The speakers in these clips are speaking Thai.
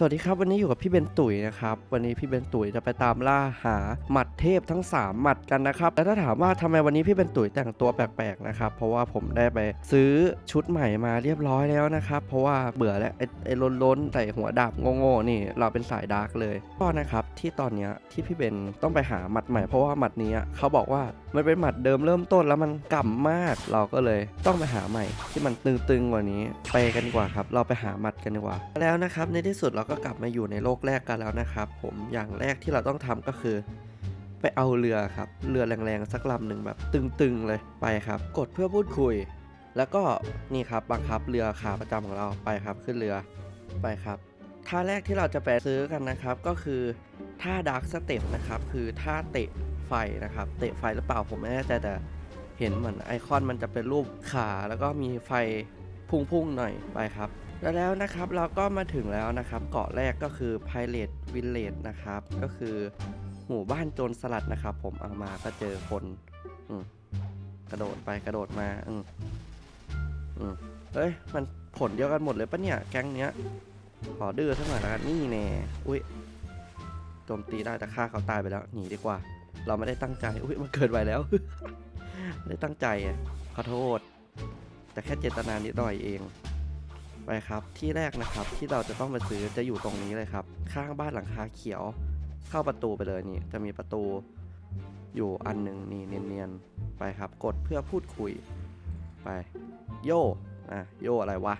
สวัสดีครับวันนี้อยู่กับพี่เบนตุ๋ยนะครับวันนี้พี่เบนตุ๋ยจะไปตามล่าหาหมัดเทพทั้ง 3 หมัดกันนะครับแล้วถ้าถามว่าทำไมวันนี้พี่เบนตุ๋ยแต่งตัวแปลกๆนะครับเพราะว่าผมได้ไปซื้อชุดใหม่มาเรียบร้อยแล้วนะครับเพราะว่าเบื่อแล้วไอ้ไอ้ล้นๆใส่หัวดาบโง่ๆนี่ เราเป็นสายดาร์กเลยก็นะครับที่ตอนเนี้ยที่พี่เบนต้องไปหาหมัดใหม่เพราะว่าหมัดนี้เขาบอกว่ามันเป็นหมัดเดิมเริ่มต้นแล้วมันก่ำมาก เราก็เลยต้องไปหาใหม่ ที่มันตึงๆกว่านี้ไปกันดีกว่าครับ เราไปหาหมัดกันดีกว่า แล้วนะครับในที่สุดเราก็กลับมาอยู่ในโลกแรกกันแล้วนะครับ ผมอย่างแรกที่เราต้องทำก็คือไปเอาเรือครับ เรือแรงๆ สักลำหนึ่งแบบตึงๆเลยไปครับ กดเพื่อพูดคุย แล้วก็นี่ครับบังคับเรือขาประจำของเราไปครับ ขึ้นเรือไปครับท่าแรกที่เราจะไปซื้อกันนะครับ ก็คือท่าดาร์กสเต็ปนะครับ คือท่าเตะ ไฟนะครับ เตะไฟหรือเปล่าผมไม่แน่ใจแต่เห็นเหมือนไอคอนมันจะเป็นรูปขาแล้วก็มีไฟพุ่งๆหน่อยไปครับแล้วแล้วนะครับเราก็มาถึงแล้วนะครับ เกาะแรกก็คือ Pirate Village นะครับ ก็คือหมู่บ้านโจรสลัดนะครับ ผมเอามาก็เจอคนอกระโดดไปกระโดดมาอืมอืมเฮ้ยมันผลเดียวกันหมดเลยปะเนี่ยแก๊งเนี้ย ขอดื้อสักหน่อยละกันนี่แน่อุ้ยโจมตีได้แต่ฆ่าเขาตายไปแล้วหนีดีกว่า เราไม่ได้ตั้งใจ อุ้ยมันเกินไปแล้วไม่ได้ตั้งใจอะขอโทษ แต่แค่เจตนานิดหน่อยเอง ไปครับ ที่แรกนะครับที่เราจะต้องไปซื้อจะอยู่ตรงนี้เลยครับ ข้างบ้านหลังคาเขียว เข้าประตูไปเลยนี่จะมีประตูอยู่อันหนึ่งนี่เนียนๆไปครับ กดเพื่อพูดคุย ไป โยอะโยอะไรวะ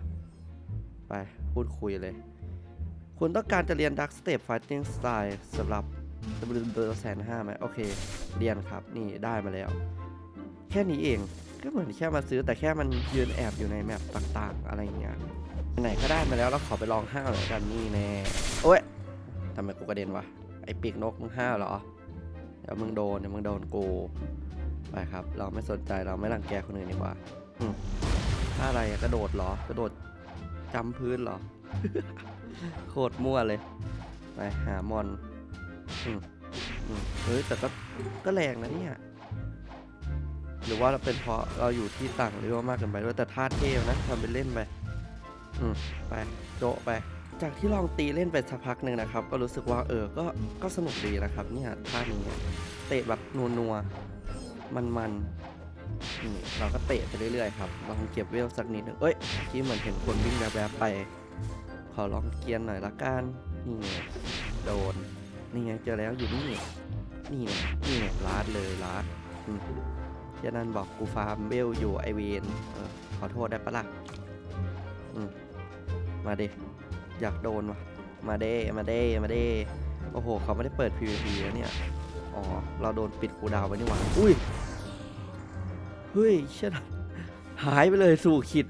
ไปพูดคุยเลย คุณต้องการจะเรียน Dark Step Fighting Style สำหรับ เบอร์แสนห้าไหมโอเค เรียนครับนี่ได้มาแล้ว แค่นี้เองก็เหมือนแค่มาซื้อแต่แค่มันยืนแอบอยู่ในแมปต่างๆ อะไรอย่างเงี้ยไหนก็ได้มาแล้วเราขอไปลองห้าวหน่อยกันนี่แน่โอ้ยทำไมกูกระเด็นวะไอปีกนกมึงห้าวเหรอเดี๋ยวมึงโดนเดี๋ยวมึงโดนกูไปครับ เราไม่สนใจเราไม่รังแกคนอื่นดีกว่าถ้าอะไรกระโดดเหรอกระโดดจำพื้นเหรอโคตรมั่วเลย ไปหามอน เฮ้ยแต่ก็ก็แรงนะเนี่ย หรือว่าเราเป็นเพราะเราอยู่ที่ต่างหรือว่ามากเกินไปด้วยแต่ท่าเทวนะทำเป็นเล่นไปอืมไปโจะไป จากที่ลองตีเล่นไปสักพักหนึ่งนะครับ ก็รู้สึกว่าเออก็ก็สนุกดีนะครับ เนี่ยท่านี้เตะแบบนัวๆมันๆนี่เราก็เตะไปเรื่อยๆครับลองเก็บเวลสักนิดหนึงเอ้ยเมื่เหมือนเห็นคนวิ่งแวบๆไป ขอลองเกียนหน่อยละกันนี่โดน นี่ไงเจอแล้วอยู่นี่ นี่ไงนี่ไงลาดเลยลาดอืมเช่นนั้นบอกกูฟาร์มเวลอยู่ไอเวนเออขอโทษได้ปะล่ะอืมมาเดอยากโดนวะมาเดมาเดมาเดโอ้โห เขาไม่ได้เปิด PVP แล้วเนี่ย อ๋อ เราโดนปิดคูดาวไว้นี่หว่าอุ้ย เฮ้ยเช่นหายไปเลยสู่ขิด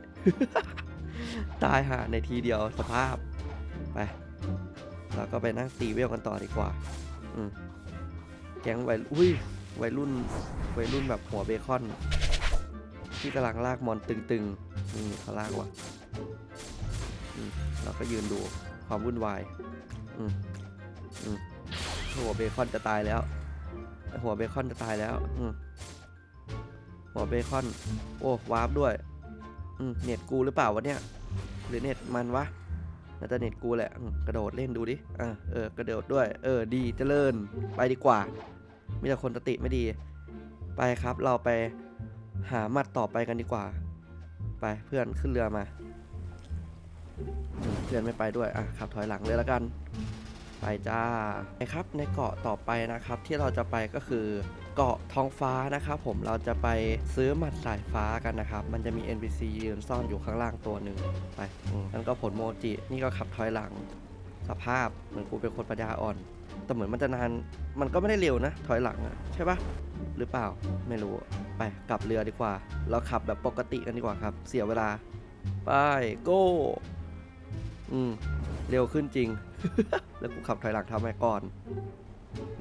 ตายหาในทีเดียวสภาพ ไป เราก็ไปนั่งตีเวลกันต่อดีกว่าอืมแก๊งวัยอุ้ยวัยรุ่นวัยรุ่นแบบหัวเบคอน ที่กำลังลากมอนตึงๆนี่เขาลากว่ะเราก็ยืนดูความวุ่นวายอืมอืมหัวเบคอนจะตายแล้ว หัวเบคอนจะตายแล้ว อืมหัวเบคอน โอ้วาร์ปด้วย อืมเน็ตกูหรือเปล่าวะเนี่ย หรือเน็ตมันวะ น่าจะเน็ตกูแหละกระโดดเล่นดูดิอ่าเออกระโดดด้วย เออดีเจริญไปดีกว่า มีแต่คนสติไม่ดี ไปครับเราไปหามัดต่อไปกันดีกว่า ไปเพื่อนขึ้นเรือมาเพื่อนไม่ไปด้วยอะขับถอยหลังเลยแล้วกัน ไปจ้าไปครับในเกาะต่อไปนะครับ ที่เราจะไปก็คือ เกาะท้องฟ้านะครับผมเราจะไปซื้อหมัดสายฟ้ากันนะครับ มันจะมี NPC ยืนซ่อนอยู่ข้างล่างตัวหนึ่งไปอืมนั่นก็ผลโมจิ นี่ก็ขับถอยหลัง สภาพเหมือนกูเป็นคนปัญญาอ่อน แต่เหมือนมันจะนาน มันก็ไม่ได้เร็วนะ ถอยหลังอะใช่ปะหรือเปล่าไม่รู้ไปกลับเรือดีกว่า เราขับแบบปกติกันดีกว่าครับ เสียเวลา ไปโก้อืมเร็วขึ้นจริง แล้วกูขับถอยหลังทำไมก่อน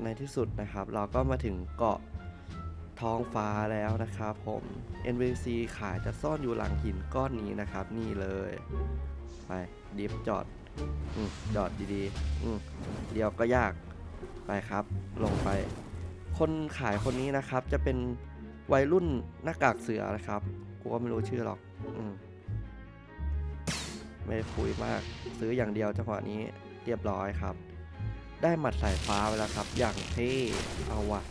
ในที่สุดนะครับ เราก็มาถึงเกาะท้องฟ้าแล้วนะครับผม NPC ขายจะซ่อนอยู่หลังหินก้อนนี้นะครับ นี่เลย ไปดิฟจอดอจอดดีๆเดียวก็ยากไปครับ ลงไป คนขายคนนี้นะครับ จะเป็นวัยรุ่นหน้ากากเสือนะครับ กูก็ไม่รู้ชื่อหรอกอืมไม่คุยมาก ซื้ออย่างเดียวจังหวะนี้เรียบร้อยครับ ได้หมัดสายฟ้าไปแล้วครับ อย่างเท่ เอาวะ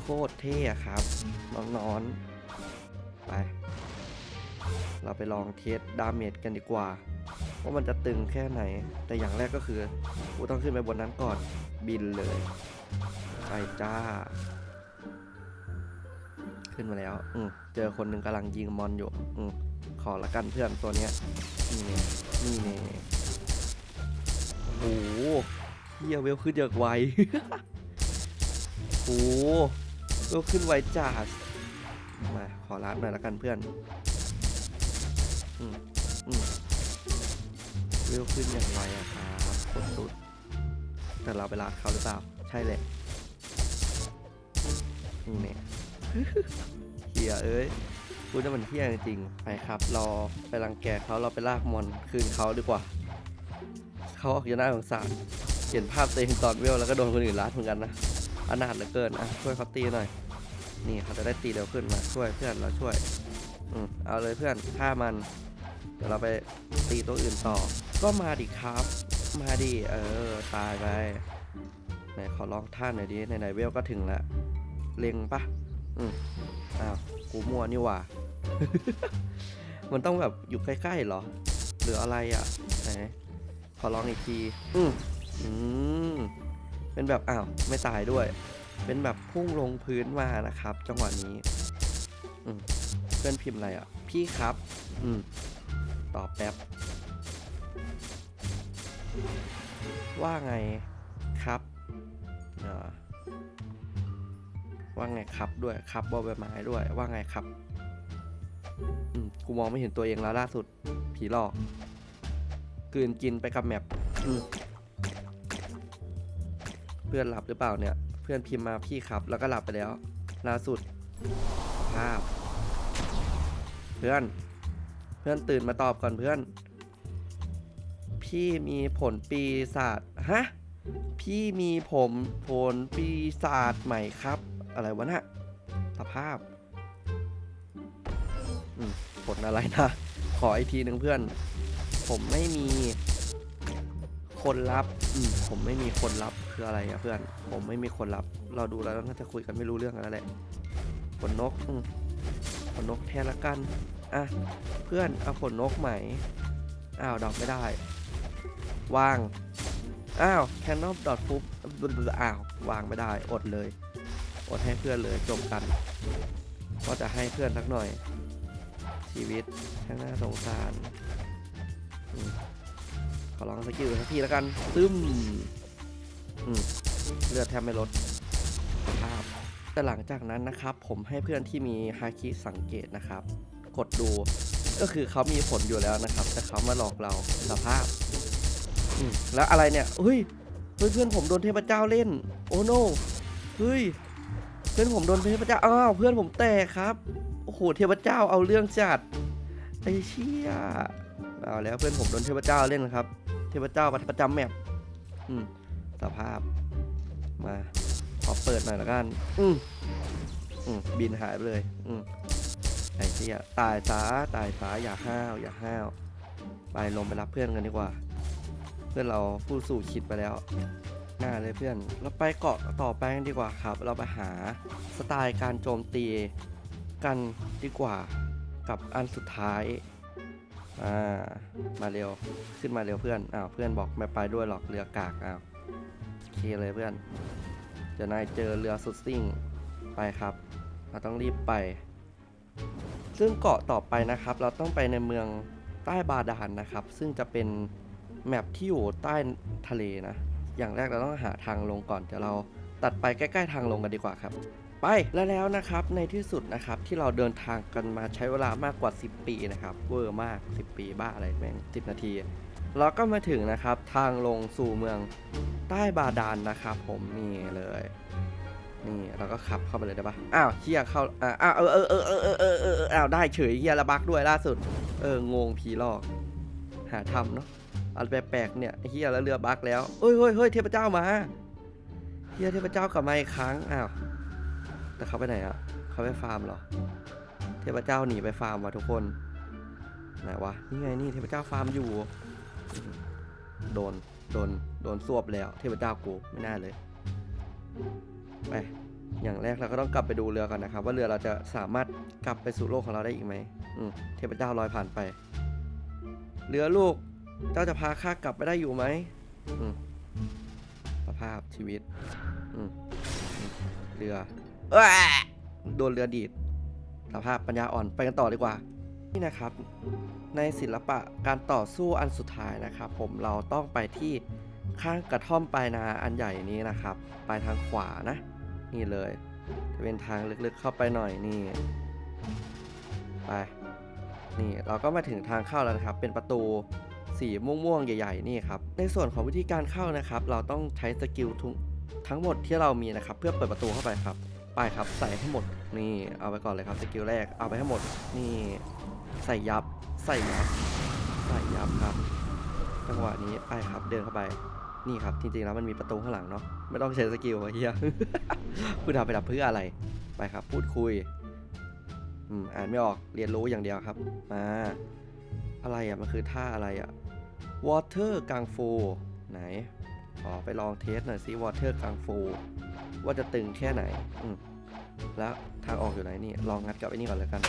โคตรเท่ครับน้องๆไป เราไปลองเทสดาเมจกันดีกว่า ว่ามันจะตึงแค่ไหน แต่อย่างแรกก็คือกูต้องขึ้นไปบนนั้นก่อนบินเลยไปจ้า ขึ้นมาแล้ว อืเจอคนหนึ่งกำลังยิงมอนอยู่ อืขอละกันเพื่อนตัวเนี้ยนี่เน่นี่โอ้โห ฮียเวลขึ้นอย่างไวโอ้เวลขึ้นไวจัดมาขอร้านหน่อยละกันเพื่อนอืมอืมเวลขึ้นอย่างไวอะครับโคตรสุด แต่เราไปลาดเขาหรือเปล่า ใช่เลยนี่เนี่ยเฮียเอ้ยพูดว่ามันเฮียจริงไปครับเราไปรังแกเขาเราไปลากมอนคืนเขาดีกว่า เขาออกจะน่าสงสาร เห็นภาพตัวเองตอนเวลแล้วก็โดนคนอื่นรัดเหมือนกันนะอนาถเหลือเกินอะช่วยเขาตีหน่อย นี่เขาจะได้ตีเร็วขึ้นมาช่วยเพื่อนเราช่วยอืมเอาเลยเพื่อนฆ่ามันเดี๋ยวเราไปตีตัวอื่นต่อ ก็มาดิครับ มาดิเออตายไปไหนขอลองท่าหน่อยดิไหนๆเวลก็ถึงแล้วเล็งปะอืมอ้าวกูมัวนี่หว่า มันต้องแบบอยู่ใกล้ๆหรอ หรืออะไรอะไหนขอลองอีกที อืม อืมเป็นแบบอ้าวไม่ตายด้วย เป็นแบบพุ่งลงพื้นมานะครับ จังหวะนี้อืมเพื่อนพิมพ์อะไรอะ พี่ครับ อืมตอบแป๊บ ว่าไงครับเอ่อว่าไงครับด้วยครับบอใบไม้ด้วยว่าไงครับอืมกูมองไม่เห็นตัวเองแล้วล่าสุด ผีหลอกกลืนกินไปกับแมปอืม พื่อนหลับหรือเปล่าเนี่ย เพื่อนพิมพ์มาพี่ครับ แล้วก็หลับไปแล้ว ล่าสุดภาพ เพื่อน เพื่อนตื่นมาตอบก่อนเพื่อน พี่มีผลปีศาจฮะ พี่มีผมผลปีศาจใหม่ครับ อะไรวะน่ะสภาพอืมผลอะไรนะ ขออีกทีหนึ่งเพื่อน ผมไม่มีคนรับ อืม ผมไม่มีคนรับ คืออะไรอะเพื่อน ผมไม่มีคนรับ เราดูแล้วน่าจะคุยกันไม่รู้เรื่องกันแล้วแหละขนนกขนนกแทนละกัน อะ เพื่อนเอาขนนกใหม่อ้าวดอกไม่ได้ วาง อ้าวแคนนอลดอทฟุบอ้าว วางไม่ได้ อดเลย อดให้เพื่อนเลยจบกัน ก็จะให้เพื่อนสักหน่อย ชีวิตข้างหน้าสงสารอขอลองสกิลสักทีแล้วกัน ซึม เลือดแทบไม่ลดภาพแต่หลังจากนั้นนะครับ ผมให้เพื่อนที่มีฮาคิสังเกตนะครับ กดดูก็คือเขามีผลอยู่แล้วนะครับ แต่เขามาหลอกเราสภาพแล้วอะไรเนี่ยเฮ้ยเฮ้ยเพื่อนผมโดนเทพเจ้าเล่น โอ้โนเฮ้ยเพื่อนผมโดนเทพเจ้าอ้าวเพื่อนผมแตกครับโอ้โหเทพเจ้าเอาเรื่องจัดไอ้เชี่ยเอาแล้วเพื่อนผมโดนเทพเจ้าเล่นนะครับ เทพเจ้าประจำแมปอืม สภาพ มาขอเปิดหน่อยละกัน อืมอืมบินหายไปเลย อืมไอ้เชี่ยตายซาตายซาอย่าห้าว อย่าห้าว ไปลงไปรับเพื่อนกันดีกว่า เพื่อนเราผู้สู่คิดไปแล้วง่ายเลยเพื่อน เราไปเกาะต่อไปกันดีกว่าครับ เราไปหาสไตล์การโจมตีกันดีกว่ากับอันสุดท้าย อ่า มาเร็ว ขึ้นมาเร็วเพื่อน อ้าว เพื่อนบอกไม่ไปด้วยหรอกเรือกาก อ้าว โอเคเลยเพื่อน เดี๋ยวนายเจอเรือสุดซิ่งไปครับ เราต้องรีบไป ซึ่งเกาะต่อไปนะครับ เราต้องไปในเมืองใต้บาดาลนะครับ ซึ่งจะเป็นแมปที่อยู่ใต้ทะเลนะ อย่างแรกเราต้องหาทางลงก่อน เดี๋ยวเราตัดไปใกล้ ๆ ทางลงกันดีกว่าครับ ไปแล้วแล้วนะครับในที่สุดนะครับที่เราเดินทางกันมาใช้เวลามากกว่า 10 ปีนะครับเวอร์มาก 10 ปีบ้าอะไรแม่ง10 นาที เราก็มาถึงนะครับทางลงสู่เมือง ใต้บาดาลนนะครับผมนี่เลยนี่เราก็ขับเข้าไปเลยได้ปะอ้าวเฮียเข้าอ้าวเออเออเออเออเออเออเอออ้าวได้เฉยเฮียระบักด้วยล่าสุด เอองงผีหลอก หาทำเนาะอะไรแปลกๆเนี่ยเฮียแล้วเรือบักแล้วเฮ้ยเฮ้ยเฮ้ยเทพเจ้ามาเฮียเทพเจ้ากลับมาอีกครั้งอ้าวแต่เขาไปไหนอะเขาไปฟาร์มเหรอ เทพเจ้าหนีไปฟาร์มวะทุกคนไหนวะนี่ไงนี่เทพเจ้าฟาร์มอยู่ โดน โดนโดนสวบแล้วเทพเจ้ากูไม่น่าเลยไปอย่างแรกเราก็ต้องกลับไปดูเรือก่อนนะครับ ว่าเรือเราจะสามารถกลับไปสู่โลกของเราได้อีกไหมอืมเทพเจ้าลอยผ่านไป เรือลูกเจ้าจะพาข้ากลับไปได้อยู่ไหมอืมสภาพชีวิตอืมเรือเอ้โดนเรือดีดสภาพปัญญาอ่อนไปกันต่อดีกว่า นี่นะครับ ในศิลปะการต่อสู้อันสุดท้ายนะครับ ผมเราต้องไปที่ข้างกระท่อมปลายนาอันใหญ่นี้นะครับ ไปทางขวานะ นี่เลย จะเป็นทางลึกๆเข้าไปหน่อยนี่ ไป นี่เราก็มาถึงทางเข้าแล้วนะครับ เป็นประตูสีม่วงๆใหญ่ ๆ นี่ครับ ในส่วนของวิธีการเข้านะครับ เราต้องใช้สกิลทั้งหมดที่เรามีนะครับ เพื่อเปิดประตูเข้าไปครับ ไปครับใส่ให้หมดนี่เอาไปก่อนเลยครับสกิลแรกเอาไปให้หมดนี่ใส่ยับใส่ยับใส่ยับครับจังหวะนี้ไปครับเดินเข้าไปนี่ครับจริงๆแล้วมันมีประตูข้างหลังเนาะไม่ต้องใช้สกิลเฮียพูดทำไปดับเพื่ออะไรไปครับ พูดคุยอืมอ่านไม่ออกเรียนรู้อย่างเดียวครับมาอะไรอะมันคือท่าอะไรอะ water กังฟูไหน อไปลองเทสหน่อยสิ water กังฟูว่าจะตึงแค่ไหน อืมแล้วทางออกอยู่ไหนนี่ ลองงัดกับไอ้นี่ก่อนเลยกัน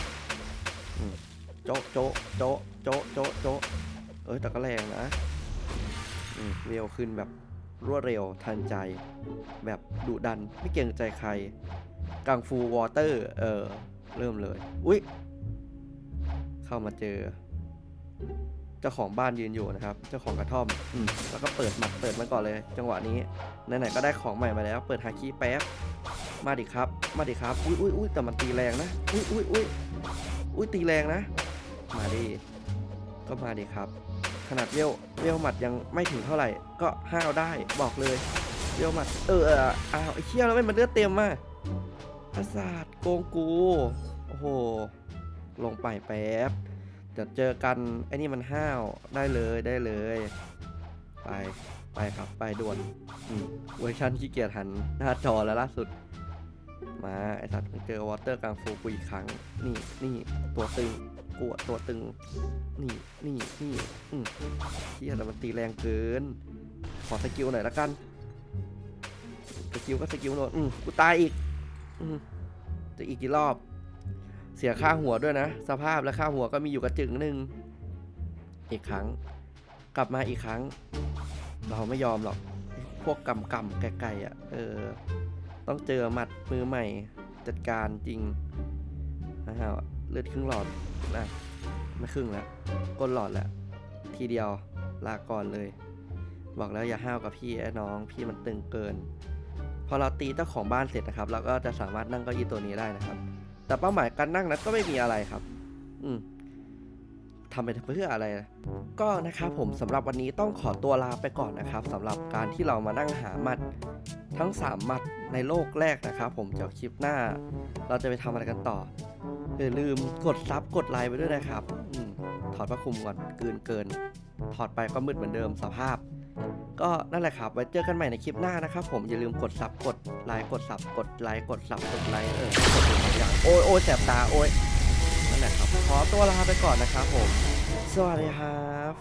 อืมโจ๊ะโจ๊ะโจ๊ะโจ๊ะโจ๊ะโจ๊ะเอ้ยแต่ก็แรงนะ อืมเร็วขึ้นแบบรวดเร็วทันใจ แบบดุดันไม่เกรงใจใครกังฟูวอเตอร์ เออ เริ่มเลย อุ๊ย เข้ามาเจอ จ้าของบ้านยืนอยู่นะครับ เจ้าของกระท่อมอืมแล้วก็เปิดหมัดเปิดมันก่อนเลย จังหวะนี้ไหนๆก็ได้ของใหม่มาแล้ว เปิดฮาคิแป๊บมาดิครับ มาดิครับ อุ๊ยอุ๊ยอุ๊ยแต่มันตีแรงนะ อุ๊ยอุ๊ยอุ๊ยอุ๊ยตีแรงนะ มาดิ ก็มาดิครับ ขนาดเวลเวลหมัดยังไม่ถึงเท่าไหร่ ก็ห้าวได้บอกเลยเวลหมัด เออเอออ้าวไอ้เชี่ยแล้วไมันเลือดเต็มมาประสาทโกงกู โอ้โห ลงไปแป๊บ เดี๋ยวเจอกันไอ้นี่มันห้าวได้เลยได้เลย ไปไปครับไปด่วนอืมเวอร์ชันขี้เกียจหันหน้าจอแล้วล่าสุด มาไอสัตว์เจอวอเตอร์กลางฟูกูอีกครั้ง นี่นี่ตัวตึงกลัวตัวตึง นี่นี่นี่อืมเฮียแต่มันตีแรงเกิน ขอสกิลหน่อยละกันสกิลก็สกิลโหนอืมกูตายอีก อืมจะอีกกี่รอบ เสียค่าหัวด้วยนะ สภาพและค่าหัวก็มีอยู่กระจึงหนึ่งอีกครั้ง กลับมาอีกครั้ง เราไม่ยอมหรอก พวกกำกำไกลๆอะ เออ ต้องเจอหมัดมือใหม่จัดการจริงนะฮะเลือดครึ่งหลอดนะไม่ครึ่งแล้วก้นหลอดแล้วทีเดียวลาก่อนเลย บอกแล้วอย่าห้าวกับพี่ไอ้น้องพี่มันตึงเกิน พอเราตีเจ้าของบ้านเสร็จนะครับ เราก็จะสามารถนั่งเก้าอี้ตัวนี้ได้นะครับ แต่เป้าหมายการนั่งนั้นก็ไม่มีอะไรครับ อืมทำไปเพื่ออะไรนะก็นะครับผมสำหรับวันนี้ต้องขอตัวลาไปก่อนนะครับสำหรับการที่เรามานั่งหาหมัดทั้ง 3 หมัดในโลกแรกนะครับ ผมเดี๋ยวคลิปหน้า เราจะไปทำอะไรกันต่ออย่าลืมกดซับกดไลค์ไปด้วยนะครับอถอดผ้าคลุมก่อนเกินเกิน ถอดไปก็มืดเหมือนเดิมสภาพ ก็นั่นแหละครับ ไว้เจอกันใหม่ในคลิปหน้านะครับผม อย่าลืมกดซับกดไลค์กดซับกดไลค์กดซับกดไลค์เออกดอย่างโอ้ยโอ้ยแสบตาโอ้ยนั่นแหละครับ ขอตัวลาไปก่อนนะครับผม สวัสดีครับ